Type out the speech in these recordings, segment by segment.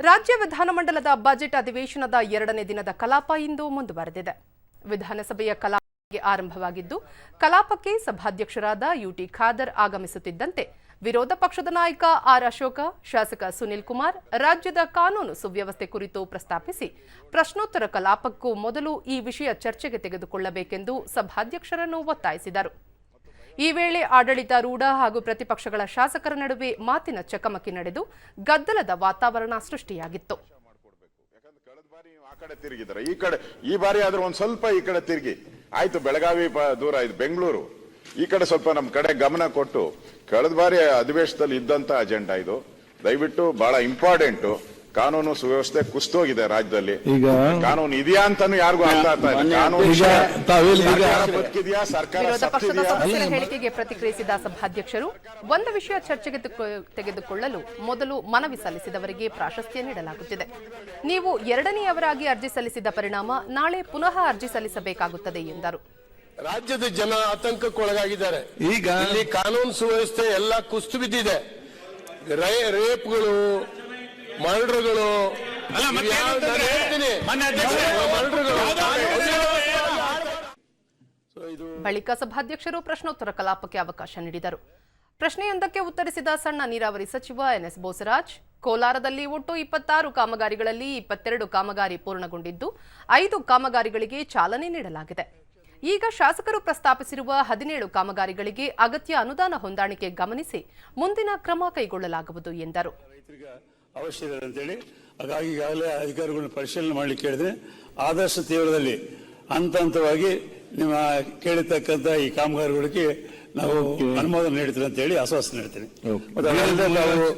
ರಾಜ್ಯ ವಿಧಾನಮಂಡಲದ ಬಜೆಟ್ ಅಧಿವೇಶನದ ಎರಡನೇ ದಿನದ ಕಲಾಪ ಇಂದು ಮುಂದುವರೆದಿದೆ. ವಿಧಾನಸಭೆಯ ಕಲಾಪಕ್ಕೆ ಆರಂಭವಾಗಿದ್ದು, ಕಲಾಪಕ್ಕೆ ಸಭಾಧ್ಯಕ್ಷರಾದ ಯುಟಿ ಖಾದರ್ ಆಗಮಿಸುತ್ತಿದ್ದಂತೆ ವಿರೋಧ ಪಕ್ಷದ ನಾಯಕ ಆರ್ ಅಶೋಕ, ಶಾಸಕ ಸುನಿಲ್ ಕುಮಾರ್ ರಾಜ್ಯದ ಕಾನೂನು ಸುವ್ಯವಸ್ಥೆ ಕುರಿತು ಪ್ರಸ್ತಾಪಿಸಿ, ಪ್ರಶ್ನೋತ್ತರ ಕಲಾಪಕ್ಕೂ ಮೊದಲು ಈ ವಿಷಯ ಚರ್ಚೆಗೆ ತೆಗೆದುಕೊಳ್ಳಬೇಕೆಂದು ಸಭಾಧ್ಯಕ್ಷರನ್ನು ಒತ್ತಾಯಿಸಿದರು. ಈ ವೇಳೆ ಆಡಳಿತಾರೂಢ ಹಾಗೂ ಪ್ರತಿಪಕ್ಷಗಳ ಶಾಸಕರ ನಡುವೆ ಮಾತಿನ ಚಕಮಕಿ ನಡೆದು ಗದ್ದಲದ ವಾತಾವರಣ ಸೃಷ್ಟಿಯಾಗಿತ್ತು. ಆ ಕಡೆ ಈ ಕಡೆ, ಈ ಬಾರಿ ಆದ್ರೆ ಒಂದ್ ಸ್ವಲ್ಪ ಈ ಕಡೆ ತಿರುಗಿ. ಆಯ್ತು, ಬೆಳಗಾವಿ ದೂರ ಇದು ಬೆಂಗಳೂರು. ಈ ಕಡೆ ಸ್ವಲ್ಪ ನಮ್ಮ ಕಡೆ ಗಮನ ಕೊಟ್ಟು, ಕಳೆದ ಬಾರಿ ಅಧಿವೇಶನದಲ್ಲಿ ಇದ್ದಂತ ಅಜೆಂಡಾ ಇದು. ದಯವಿಟ್ಟು ಬಹಳ ಇಂಪಾರ್ಟೆಂಟ್ ಕಾನೂನು ಸುವ್ಯವಸ್ಥೆ ಕುಸ್ತೋಗಿದೆ ರಾಜ್ಯದಲ್ಲಿ. ಈಗ ಕಾನೂನು ಇದೆಯಾ ಅಂತಾನು ಯಾರಿಗೂ ಅರ್ಥ ಆಗ್ತಾ ಇಲ್ಲ. ಕಾನೂನು ಈಗ ತಾವೇಳಿ ಈಗ ಸರ್ಕಾರ ಸರ್ಕಾರ ವಿರೋಧ ಪಕ್ಷದ ಸತ್ತಿದ್ಯಾ? ಸದಸ್ಯರ ಹೇಳಿಕೆಗೆ ಪ್ರತಿಕ್ರಿಯಿಸಿದ ಸಭಾಧ್ಯಕ್ಷರು ಒಂದು ವಿಷಯ ಚರ್ಚೆಗೆ ತೆಕ್ಕು- ತೆಗೆದುಕೊಳ್ಳಲು ಮೊದಲು ಮನವಿ ಸಲ್ಲಿಸಿದವರಿಗೆ ಪ್ರಾಶಸ್ತ್ಯ ನೀಡಲಾಗುತ್ತಿದೆ. ನೀವು ಎರಡನೆಯವರಾಗಿ ಅರ್ಜಿ ಸಲ್ಲಿಸಿದ ಪರಿಣಾಮ ನಾಳೆ ಪುನಃ ಅರ್ಜಿ ಸಲ್ಲಿಸಬೇಕಾಗುತ್ತದೆ ಎಂದರು. ರಾಜ್ಯದ ಜನ ಆತಂಕಕ್ಕೊಳಗಾಗಿದ್ದಾರೆ ಈಗ ಇಲ್ಲಿ ಕಾನೂನು ಸುವ್ಯವಸ್ಥೆ ಎಲ್ಲ ಕುಸ್ತು ಬಿದ್ದಿದೆ. ರೇ- ರೇಪ್ಗಳು ಮರ್ಡರ್ಗಳು ಇವ್ಯಾವ- ನಾನು ಹೇಳ್ತೀನಿ. ಮರ್ಡರ್ಗಳು. ಸೊ ಇದು ಬಳಿಕ ಸಭಾಧ್ಯಕ್ಷರು ಪ್ರಶ್ನೋತ್ತರ ಕಲಾಪಕ್ಕೆ ಅವಕಾಶ ನೀಡಿದರು. ಪ್ರಶ್ನೆಯೊಂದಕ್ಕೆ ಉತ್ತರಿಸಿದ ಸಣ್ಣ ನೀರಾವರಿ ಸಚಿವ ಎನ್ಎಸ್ ಬೋಸರಾಜ್ ಕೋಲಾರದಲ್ಲಿ ಒಟ್ಟು ಇಪ್ಪತ್ತಾರು ಕಾಮಗಾರಿಗಳಲ್ಲಿ ಇಪ್ಪತ್ತೆರಡು ಕಾಮಗಾರಿ ಪೂರ್ಣಗೊಂಡಿದ್ದು ಐದು ಕಾಮಗಾರಿಗಳಿಗೆ ಚಾಲನೆ ನೀಡಲಾಗಿದೆ. ಈಗ ಶಾಸಕರು ಪ್ರಸ್ತಾಪಿಸಿರುವ ಹದಿನೇಳು ಕಾಮಗಾರಿಗಳಿಗೆ ಅಗತ್ಯ ಅನುದಾನ ಹೊಂದಾಣಿಕೆ ಗಮನಿಸಿ ಮುಂದಿನ ಕ್ರಮ ಕೈಗೊಳ್ಳಲಾಗುವುದು ಎಂದರು. ಅವಶ್ಯ ಇದೆ ಅಂತೇಳಿ. ಹಾಗಾಗಿ ಈಗಾಗಲೇ ಅಧಿಕಾರಿಗಳನ್ನ ಪರಿಶೀಲನೆ ಮಾಡಲಿಕ್ಕೆ ಹೇಳಿದ್ರೆ ಆದಷ್ಟು ತೀವ್ರದಲ್ಲಿ ಹಂತ ಹಂತವಾಗಿ ನಿಮ್ಮ ಕೇಳಿರ್ತಕ್ಕಂಥ ಈ ಕಾಮಗಾರಿಗಳಿಗೆ ನಾವು ಅನುಮೋದನೆ ನೀಡ್ತೀವಿ ಅಂತ ಹೇಳಿ ಆಶ್ವಾಸನೆ ನೀಡ್ತೀನಿ. ನಾವು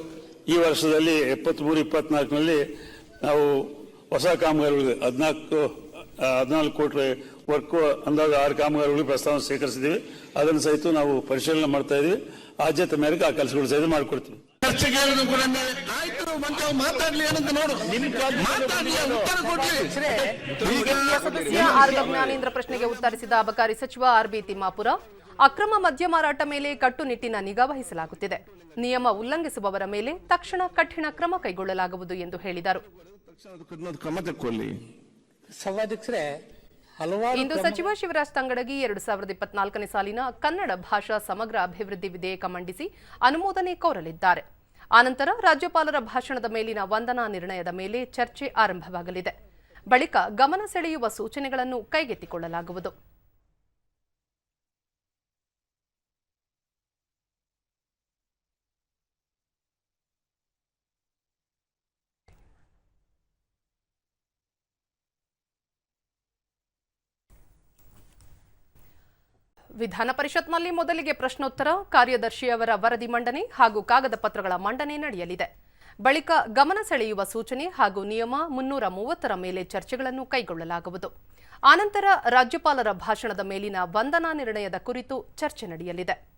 ಈ ವರ್ಷದಲ್ಲಿ ಎಪ್ಪತ್ಮೂರು ಇಪ್ಪತ್ನಾಲ್ಕಿನಲ್ಲಿ ನಾವು ಹೊಸ ಕಾಮಗಾರಿಗಳಿಗೆ ಹದಿನಾಲ್ಕು ಹದಿನಾಲ್ಕು ಕೋಟಿ ವರ್ಕ್ ಅಂದಾಜು ಆರು ಕಾಮಗಾರಿಗಳಿಗೆ ಪ್ರಸ್ತಾವ ಸ್ವೀಕರಿಸಿದ್ದೀವಿ. ಅದನ್ನು ಸಹಿತ ನಾವು ಪರಿಶೀಲನೆ ಮಾಡ್ತಾ ಇದೀವಿ. ಆದ್ಯತೆ ಮೇರೆಗೆ ಆ ಕೆಲಸಗಳು ಸಹಿತ ಮಾಡಿಕೊಡ್ತೀವಿ. ಮತ್ತೆ ಅವ್ರು ಮಾತಾಡ್ಲಿ ಏನಂತ ನೋಡು. ಮಾತಾಡ್ಲಿ ಉತ್ತರ ಕೊಡ್ಲಿ. ಸದಸ್ಯ ಆರ್ ಜ್ಞಾನೇಂದ್ರ ಪ್ರಶ್ನೆಗೆ ಉತ್ತರಿಸಿದ ಅಬಕಾರಿ ಸಚಿವ ಆರ್ ಬಿ ತಿಮ್ಮಾಪುರ ಅಕ್ರಮ ಮದ್ಯ ಮಾರಾಟ ಮೇಲೆ ಕಟ್ಟುನಿಟ್ಟಿನ ನಿಗಾ ವಹಿಸಲಾಗುತ್ತಿದೆ. ನಿಯಮ ಉಲ್ಲಂಘಿಸುವವರ ಮೇಲೆ ತಕ್ಷಣ ಕಠಿಣ ಕ್ರಮ ಕೈಗೊಳ್ಳಲಾಗುವುದು ಎಂದು ಹೇಳಿದರು. ಇಂದು ಸಚಿವ ಶಿವರಾಜ್ ತಂಗಡಗಿ ಎರಡು ಸಾವಿರದ ಇಪ್ಪತ್ನಾಲ್ಕನೇ ಸಾಲಿನ ಕನ್ನಡ ಭಾಷಾ ಸಮಗ್ರ ಅಭಿವೃದ್ಧಿ ವಿಧೇಯಕ ಮಂಡಿಸಿ ಅನುಮೋದನೆ ಕೋರಲಿದ್ದಾರೆ. ಆನಂತರ ರಾಜ್ಯಪಾಲರ ಭಾಷಣದ ಮೇಲಿನ ವಂದನಾ ನಿರ್ಣಯದ ಮೇಲೆ ಚರ್ಚೆ ಆರಂಭವಾಗಲಿದೆ. ಬಳಿಕ ಗಮನ ಸೆಳೆಯುವ ಸೂಚನೆಗಳನ್ನು ಕೈಗೆತ್ತಿಕೊಳ್ಳಲಾಗುವುದು. ವಿಧಾನ ಪರಿಷತ್ನಲ್ಲಿ ಮೊದಲಿಗೆ ಪ್ರಶ್ನೋತ್ತರ, ಕಾರ್ಯದರ್ಶಿಯವರ ವರದಿ ಮಂಡನೆ ಹಾಗೂ ಕಾಗದ ಪತ್ರಗಳ ಮಂಡನೆ ನಡೆಯಲಿದೆ. ಬಳಿಕ ಗಮನ ಸೆಳೆಯುವ ಸೂಚನೆ ಹಾಗೂ ನಿಯಮ ಮುನ್ನೂರ ಮೂವತ್ತರ ಮೇಲೆ ಚರ್ಚೆಗಳನ್ನು ಕೈಗೊಳ್ಳಲಾಗುವುದು. ಆನಂತರ ರಾಜ್ಯಪಾಲರ ಭಾಷಣದ ಮೇಲಿನ ವಂದನಾ ನಿರ್ಣಯದ ಕುರಿತು ಚರ್ಚೆ ನಡೆಯಲಿದೆ.